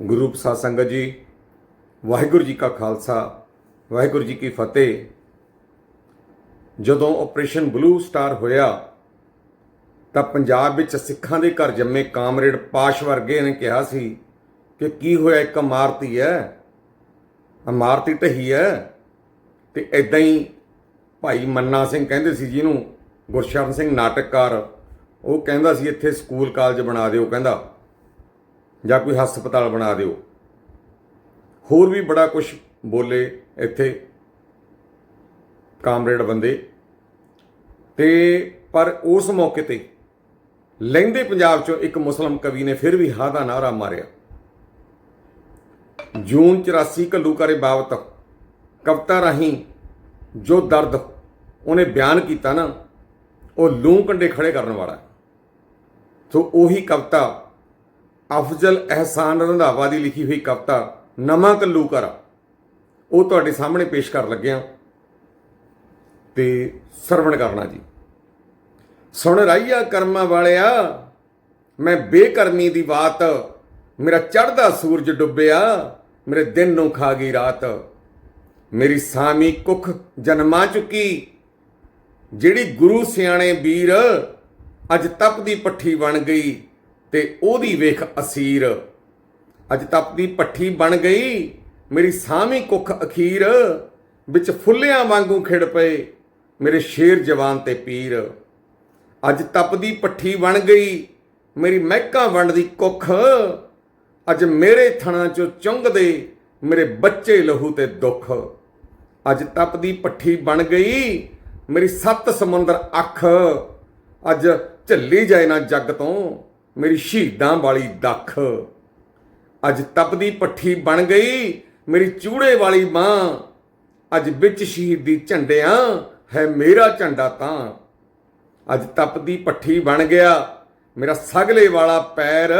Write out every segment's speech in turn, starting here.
ਗੁਰੂ ਪ੍ਰਸਾਦ ਸੰਗਤ ਜੀ, ਵਾਹਿਗੁਰੂ ਜੀ ਕਾ ਖਾਲਸਾ, ਵਾਹਿਗੁਰੂ ਜੀ ਕੀ ਫਤਿਹ। ਜਦੋਂ ਆਪਰੇਸ਼ਨ ਬਲੂ ਸਟਾਰ ਹੋਇਆ, ਤਾਂ ਪੰਜਾਬ ਵਿੱਚ ਸਿੱਖਾਂ ਦੇ ਘਰ ਜੰਮੇ ਕਾਮਰੇਡ ਪਾਸ਼ ਵਰਗੇ ਨੇ ਕਿਹਾ ਸੀ ਕਿ ਕੀ ਹੋਇਆ, ਇੱਕ ਇਮਾਰਤੀ ਹੈ। ਇਮਾਰਤੀ ਢਹੀ ਹੈ ਤੇ ਐਦਾਂ ਹੀ ਭਾਈ ਮੰਨਾ ਸਿੰਘ ਕਹਿੰਦੇ ਸੀ ਜਿਹਨੂੰ ਗੁਰਸ਼ਰਨ ਸਿੰਘ ਨਾਟਕਕਾਰ, ਉਹ ਕਹਿੰਦਾ ਸੀ ਇੱਥੇ ਸਕੂਲ ਕਾਲਜ ਬਣਾ ਦਿਓ, ਕਹਿੰਦਾ। ਜਾਂ ਕੋਈ ਹਸਪਤਾਲ ਬਣਾ ਦਿਓ। ਹੋਰ ਵੀ ਬੜਾ ਕੁਝ ਬੋਲੇ ਇੱਥੇ ਕਾਮਰੇਡ ਬੰਦੇ। ਤੇ ਪਰ ਉਸ ਮੌਕੇ ਤੇ ਲਹਿੰਦੇ ਪੰਜਾਬ ਚੋਂ ਇੱਕ ਮੁਸਲਮ ਕਵੀ ਨੇ ਫਿਰ ਵੀ ਹਾਂ ਦਾ ਨਾਰਾ ਮਾਰਿਆ। ਜੂਨ 84 ਘੱਲੂਕਾਰੇ ਬਾਬਤ ਕਵਿਤਾ ਰਾਹੀਂ ਜੋ ਦਰਦ ਉਹਨੇ ਬਿਆਨ ਕੀਤਾ ਨਾ, ਉਹ ਲੂੰ ਕੰਡੇ ਖੜੇ ਕਰਨ ਵਾਲਾ। ਸੋ ਉਹੀ ਕਵਿਤਾ ਅਫਜ਼ਲ ਅਹਿਸਾਨ ਰੰਧਾਵਾ ਦੀ ਲਿਖੀ ਹੋਈ ਕਵਿਤਾ ਨਵਾਂ ਘੱਲੂਕਰ ਉਹ ਤੁਹਾਡੇ ਸਾਹਮਣੇ ਪੇਸ਼ ਕਰਨ ਲੱਗਿਆ ਤੇ ਸਰਵਣ ਕਰਨਾ ਜੀ। ਸੁਣ ਰਾਈਆ ਕਰਮਾਂ ਵਾਲਿਆ, ਮੈਂ ਬੇਕਰਮੀ ਦੀ ਬਾਤ, ਮੇਰਾ ਚੜ੍ਹਦਾ ਸੂਰਜ ਡੁੱਬਿਆ, ਮੇਰੇ ਦਿਨ ਨੂੰ ਖਾ ਗਈ ਰਾਤ। ਮੇਰੀ ਸਾਮੀ ਕੁੱਖ ਜਨਮਾ ਚੁੱਕੀ, ਜਿਹੜੀ ਗੁਰੂ ਸਿਆਣੇ ਵੀਰ ਅੱਜ ਤਪ ਦੀ ਪੱਠੀ ਬਣ ਗਈ। ਤੇ ਉਹਦੀ ਵੇਖ ਅਸੀਰ। ਅੱਜ ਤਪਦੀ ਪੱਠੀ ਬਣ ਗਈ, ਮੇਰੀ ਸਾਮੀ ਕੁੱਖ ਅਖੀਰ, ਵਿੱਚ ਫੁੱਲਿਆਂ ਵਾਂਗੂ ਖਿੜ ਪਏ ਮੇਰੇ ਸ਼ੇਰ ਜਵਾਨ ਤੇ ਪੀਰ। ਅੱਜ ਤਪਦੀ ਪੱਠੀ ਬਣ ਗਈ, ਮੇਰੀ ਮਹਿਕਾਂ ਵੰਡਦੀ ਕੁੱਖ। ਅੱਜ ਮੇਰੇ ਥਣਾ ਚੋਂ ਚੁੰਗਦੇ ਮੇਰੇ ਬੱਚੇ ਲਹੂ ਤੇ ਦੁੱਖ। ਅੱਜ ਤਪਦੀ ਪੱਠੀ ਬਣ ਗਈ, ਮੇਰੀ ਸੱਤ ਸਮੁੰਦਰ ਅੱਖ। ਅੱਜ ਝੱਲੀ ਜਾਏ ਨਾ ਜੱਗ ਤੋਂ। ਮੇਰੀ ਸ਼ਹੀਦਾਂ ਵਾਲੀ ਦੱਖ। ਅੱਜ ਤਪਦੀ ਪੱਠੀ ਬਣ ਗਈ, ਮੇਰੀ ਚੂੜੇ ਵਾਲੀ ਮਾਂ। ਅੱਜ ਵਿੱਚ ਸ਼ਹੀਦੀ ਝੰਡਿਆਂ, ਹੈ ਮੇਰਾ ਝੰਡਾ ਤਾਂ। ਅੱਜ ਤਪਦੀ ਪੱਠੀ ਬਣ ਗਿਆ, ਮੇਰਾ ਸਗਲੇ ਵਾਲਾ ਪੈਰ।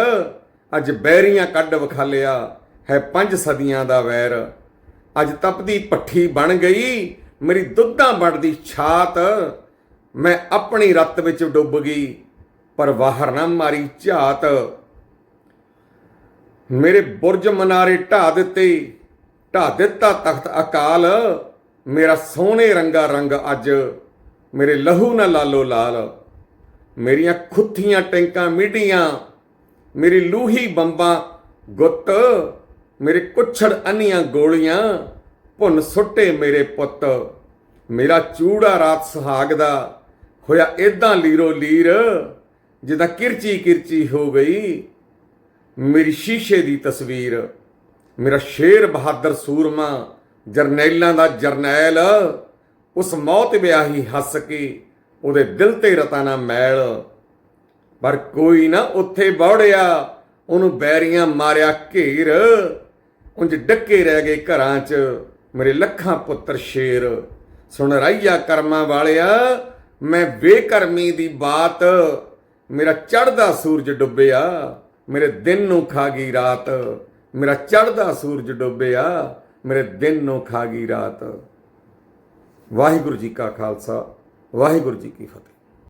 ਅੱਜ ਬੈਰੀਆਂ ਕੱਢ ਵਿਖਾਲਿਆ, ਹੈ ਪੰਜ ਸਦੀਆਂ ਦਾ ਵੈਰ। ਅੱਜ ਤਪਦੀ ਪੱਠੀ ਬਣ ਗਈ, ਮੇਰੀ ਦੁੱਧਾਂ ਬਣਦੀ ਛਾਤ। ਮੈਂ ਆਪਣੀ ਰੱਤ ਵਿੱਚ ਡੁੱਬ ਗਈ ਪਰ ਬਾਹਰ ਨਾ ਮਾਰੀ ਝਾਤ। ਮੇਰੇ ਬੁਰਜ ਮਨਾਰੇ ਢਾ ਦਿੱਤੇ ਢਾ ਦਿੱਤਾ ਤਖਤ ਅਕਾਲ। ਮੇਰਾ ਸੋਹਣੇ ਰੰਗਾ ਰੰਗ ਅੱਜ ਮੇਰੇ ਲਹੂ ਨਾ ਲਾਲੋ ਲਾਲ। ਮੇਰੀਆਂ ਖੁੱਥੀਆਂ ਟੈਂਕਾਂ ਮਿੱਡੀਆਂ, ਮੇਰੀ ਲੂਹੀ ਬੰਬਾਂ ਗੁੱਤ। ਮੇਰੇ ਕੁੱਛੜ ਅੰਨੀਆਂ ਗੋਲੀਆਂ, ਭੁੰਨ ਸੁੱਟੇ ਮੇਰੇ ਪੁੱਤ। ਮੇਰਾ ਚੂੜਾ ਰਾਤ ਸੁਹਾਗ ਦਾ ਹੋਇਆ ਇਦਾਂ ਲੀਰੋ ਲੀਰ। ਜਿੱਦਾਂ ਕਿਰਚੀ ਕਿਰਚੀ ਹੋ ਗਈ, ਮੇਰੀ ਸ਼ੀਸ਼ੇ ਦੀ ਤਸਵੀਰ, ਮੇਰਾ ਸ਼ੇਰ ਬਹਾਦਰ ਸੂਰਮਾ, ਜਰਨੈਲਾਂ ਦਾ ਜਰਨੈਲ, ਉਸ ਮੌਤ ਵਿਆਹੀ ਹੱਸ ਕੇ, ਉਹਦੇ ਦਿਲ ਤੇ ਰਤਾਨਾ ਮੈਲ। ਪਰ ਕੋਈ ਨਾ ਉੱਥੇ ਬੌੜਿਆ, ਉਹਨੂੰ ਬੈਰੀਆਂ ਮਾਰਿਆ ਘੇਰ। ਉਂਝ ਡੱਕੇ ਰਹਿ ਗਏ ਘਰਾਂ 'ਚ, ਮੇਰੇ ਲੱਖਾਂ ਪੁੱਤਰ ਸ਼ੇਰ। ਸੁਣ ਰਾਈਆ ਕਰਮਾਂ ਵਾਲਿਆ, ਮੈਂ ਬੇਕਰਮੀ ਦੀ ਬਾਤ ਮੇਰਾ ਚੜ੍ਹਦਾ ਸੂਰਜ ਡੁੱਬਿਆ, ਮੇਰੇ ਦਿਨ ਨੂੰ ਖਾ ਗਈ ਰਾਤ। ਮੇਰਾ ਚੜ੍ਹਦਾ ਸੂਰਜ ਡੁੱਬਿਆ, ਮੇਰੇ ਦਿਨ ਨੂੰ ਖਾ ਗਈ ਰਾਤ। ਵਾਹਿਗੁਰੂ ਜੀ ਕਾ ਖਾਲਸਾ, ਵਾਹਿਗੁਰੂ ਜੀ ਕੀ ਫਤਿਹ।